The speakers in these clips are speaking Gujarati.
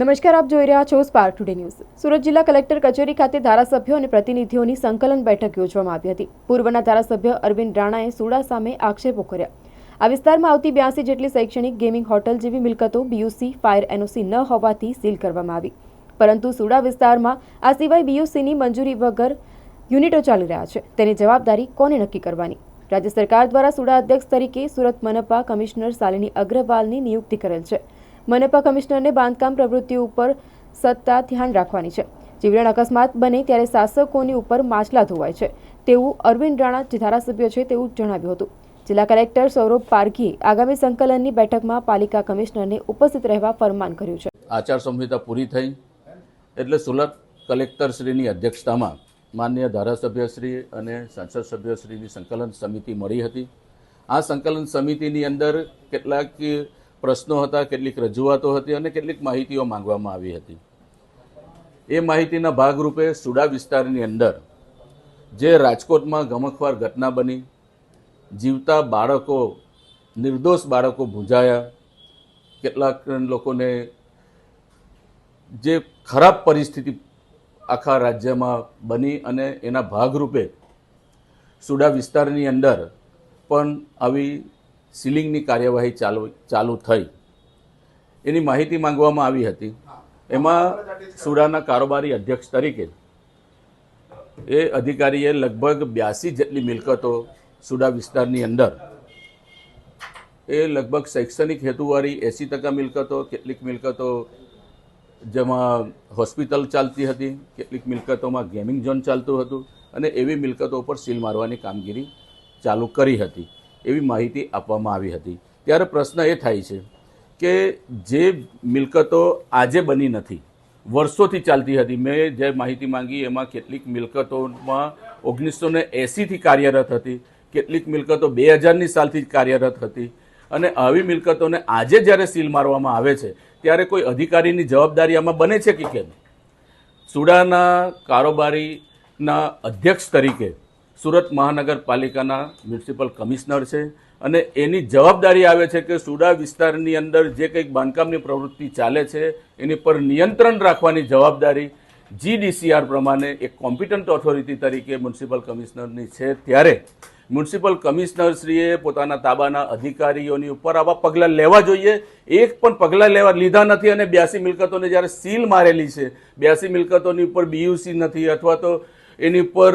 નમસ્કાર, આપ જોઈ રહ્યા છો સ્પાર્ક ટુડે ન્યૂઝ સુરત જિલ્લા કલેક્ટર કચેરી ખાતે ધારાસભ્યો અને પ્રતિનિધિઓની સંકલન બેઠક યોજવામાં આવી હતી. પૂર્વના ધારાસભ્ય અરવિંદ રાણાએ સુડા સામે આક્ષેપો કર્યા. આ વિસ્તારમાં આવતી બ્યાસી જેટલી શૈક્ષણિક ગેમિંગ હોટલ જેવી મિલકતો બીયુસી ફાયર એનઓસી ન હોવાથી સીલ કરવામાં આવી. પરંતુ સુડા વિસ્તારમાં આ સિવાય બીયુસીની મંજૂરી વગર યુનિટો ચાલી રહ્યા છે. તેની જવાબદારી કોને નક્કી કરવાની? રાજ્ય સરકાર દ્વારા સુડા અધ્યક્ષ તરીકે સુરત મનપા કમિશનર શાલિની અગ્રવાલની નિયુક્તિ કરેલ છે. મનપા કમિશનરને બાંધકામ પ્રવૃત્તિઓ ઉપર સત્તા ધ્યાન રાખવાની છે. જીવલેણ અકસ્માત બને ત્યારે શાસકોની ઉપર માછલા ધોવાય છે. તેવું અરવિંદ રાણા જે ધારાસભ્ય છે તેવું જણાવ્યું હતું. જિલ્લા કલેક્ટર સૌરભ પારઘીએ આગામી સંકલનની બેઠકમાં પાલિકા કમિશનરને ઉપસ્થિત રહેવા ફરમાન કર્યું છે. આચાર સંહિતા પૂરી થઈ એટલે સુરત કલેક્ટરશ્રીની અધ્યક્ષતામાં માન્ય ધારાસભ્યશ્રી અને સંસદ સભ્યશ્રીની સંકલન સમિતિ મળી હતી. આ સંકલન સમિતિની અંદર કેટલાક પ્રશ્નો હતા, કેટલીક રજૂઆતો હતી અને કેટલીક માહિતીઓ માંગવામાં આવી હતી. એ માહિતીના ભાગરૂપે સુડા વિસ્તારની અંદર જે રાજકોટમાં ગમખવાર ઘટના બની, જીવતા બાળકો, નિર્દોષ બાળકો ભૂંજાયા, કેટલાક લોકોને જે ખરાબ પરિસ્થિતિ આખા રાજ્યમાં બની અને એના ભાગરૂપે સુડા વિસ્તારની અંદર પણ આવી સીલિંગની કાર્યવાહી ચાલુ ચાલુ થઈ. એની માહિતી માંગવામાં આવી હતી. એમાં સુડાના કારોબારી અધ્યક્ષ તરીકે એ અધિકારીએ લગભગ બ્યાસી જેટલી મિલકતો સુડા વિસ્તારની અંદર એ લગભગ શૈક્ષણિક હેતુવાળી એંસી ટકા મિલકતો, કેટલીક મિલકતો જેમાં હોસ્પિટલ ચાલતી હતી, કેટલીક મિલકતોમાં ગેમિંગ ઝોન ચાલતું હતું અને એવી મિલકતો ઉપર સીલ મારવાની કામગીરી ચાલુ કરી હતી. એવી માહિતી આપવામાં આવી હતી. ત્યારે પ્રશ્ન એ થાય છે કે જે મિલકતો આજે બની નથી, વર્ષોથી ચાલતી હતી. મેં જે માહિતી માંગી એમાં કેટલીક મિલકતોમાં ઓગણીસો ને એંસીથી કાર્યરત હતી, કેટલીક મિલકતો બે હજારની સાલથી જ કાર્યરત હતી. અને આવી મિલકતોને આજે જ્યારે સીલ મારવામાં આવે છે, ત્યારે કોઈ અધિકારીની જવાબદારી આમાં બને છે કે કેમ? સુડાના કારોબારીના અધ્યક્ષ તરીકે સુરત મહાનગરપાલિકાના મ્યુનિસિપલ કમિશનર છે અને એની જવાબદારી આવે છે કે સુડા વિસ્તારની અંદર જે કંઈક બાંધકામની પ્રવૃત્તિ ચાલે છે, એની પર નિયંત્રણ રાખવાની જવાબદારી જીડીસીઆર પ્રમાણે એક કોમ્પિટન્ટ ઓથોરિટી તરીકે મ્યુનિસિપલ કમિશનરની છે. ત્યારે મ્યુનિસિપલ કમિશનરશ્રીએ પોતાના તાબાના અધિકારીઓની ઉપર આવા પગલાં લેવા જોઈએ. એક પણ પગલાં લેવા લીધા નથી અને બ્યાસી મિલકતોને જ્યારે સીલ મારેલી છે, બ્યાસી મિલકતોની ઉપર બીયુસી નથી અથવા તો એની ઉપર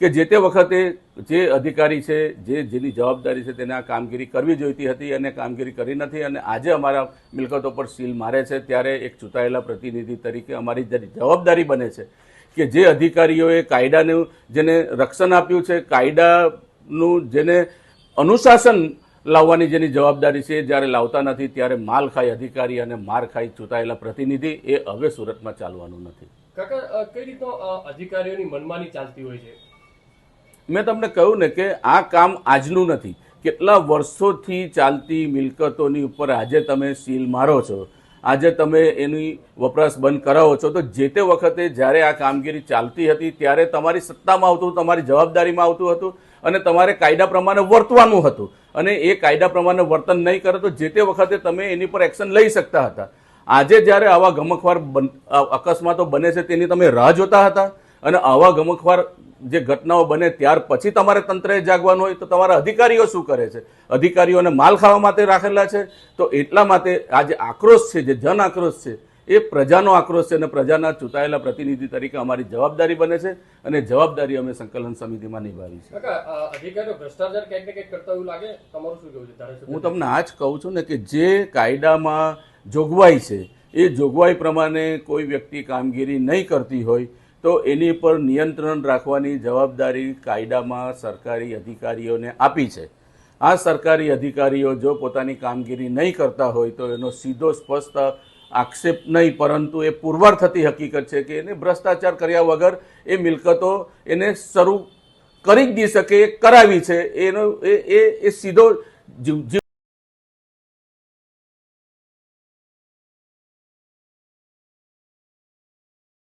કે જે તે વખતે જે અધિકારી છે, જે જેની જવાબદારી છે તેને આ કામગીરી કરવી જોઈતી હતી અને કામગીરી કરી નથી અને આજે અમારા મિલકતો પર સીલ મારે છે, ત્યારે એક ચૂંટાયેલા પ્રતિનિધિ તરીકે અમારી જવાબદારી બને છે કે જે અધિકારીઓએ કાયદાનું જેને રક્ષણ આપ્યું છે, કાયદાનું જેને અનુશાસન લાવવાની જેની જવાબદારી છે જ્યારે લાવતા નથી, ત્યારે માલ ખાઈ અધિકારી અને માર ખાઈ ચૂંટાયેલા પ્રતિનિધિ એ હવે સુરતમાં ચાલવાનું નથી. કાકા કઈ રીતનો અધિકારીઓની મનમાની ચાલતી હોય છે? મેં તમને કહ્યું ને કે આ કામ આજનું નથી. કેટલા વર્ષોથી ચાલતી મિલકતોની ઉપર આજે તમે સીલ મારો છો. આજે તમે એની વપરાશ બંધ કરાવો છો. તો જે તે વખતે જ્યારે આ કામગીરી ચાલતી હતી, ત્યારે તમારી સત્તામાં આવતું, તમારી જવાબદારીમાં આવતું હતું અને તમારે કાયદા પ્રમાણે વર્તવાનું હતું. અને એ કાયદા પ્રમાણે વર્તન નહીં કરે તો જે તે વખતે તમે એની પર એક્શન લઈ શકતા હતા. આજે જ્યારે આવા ગમખવાર અકસ્માતો બને છે, તેની તમે રાહ જોતા હતા અને આવા ગમખવાર જે ઘટનાઓ બને ત્યાર પછી તમારે તંત્રએ જાગવાનું હોય તો તમારા અધિકારીઓ શું કરે છે? અધિકારીઓને માલ ખાવા માટે રાખેલા છે? તો એટલા માટે આ જે આક્રોશ છે જે જન આક્રોશ છે એ પ્રજાનો આક્રોશ છે અને પ્રજાના ચૂંટાયેલા પ્રતિનિધિ તરીકે અમારી જવાબદારી બને છે અને જવાબદારી અમે સંકલન સમિતિમાં નિભાવી છે કાકા અ, અધિકારીઓ ભ્રષ્ટાચાર ક્યાંક ને ક્યાંક કરતા એવું લાગે? તમારું શું કેવું છે? ધારાસભ્ય હું તમને આ જ કહું છું ને કે જે કાયદામાં જોગવાઈ છે એ જોગવાઈ પ્રમાણે કોઈ વ્યક્તિ કામગીરી નહીં કરતી હોય તો એની પર નિયંત્રણ રાખવાની જવાબદારી કાયદામાં સરકારી અધિકારીઓને આપી છે. આ સરકારી અધિકારીઓ જો પોતાની કામગીરી નહીં કરતા હોય તો એનો સીધો સ્પષ્ટ આક્ષેપ નહીં, પરંતુ એ પુરવાર થતી હકીકત છે કે એને ભ્રષ્ટાચાર કર્યા વગર એ મિલકતો એને શરૂ કરી જ નહીં શકે કરાવી છે. એનો એ એ સીધો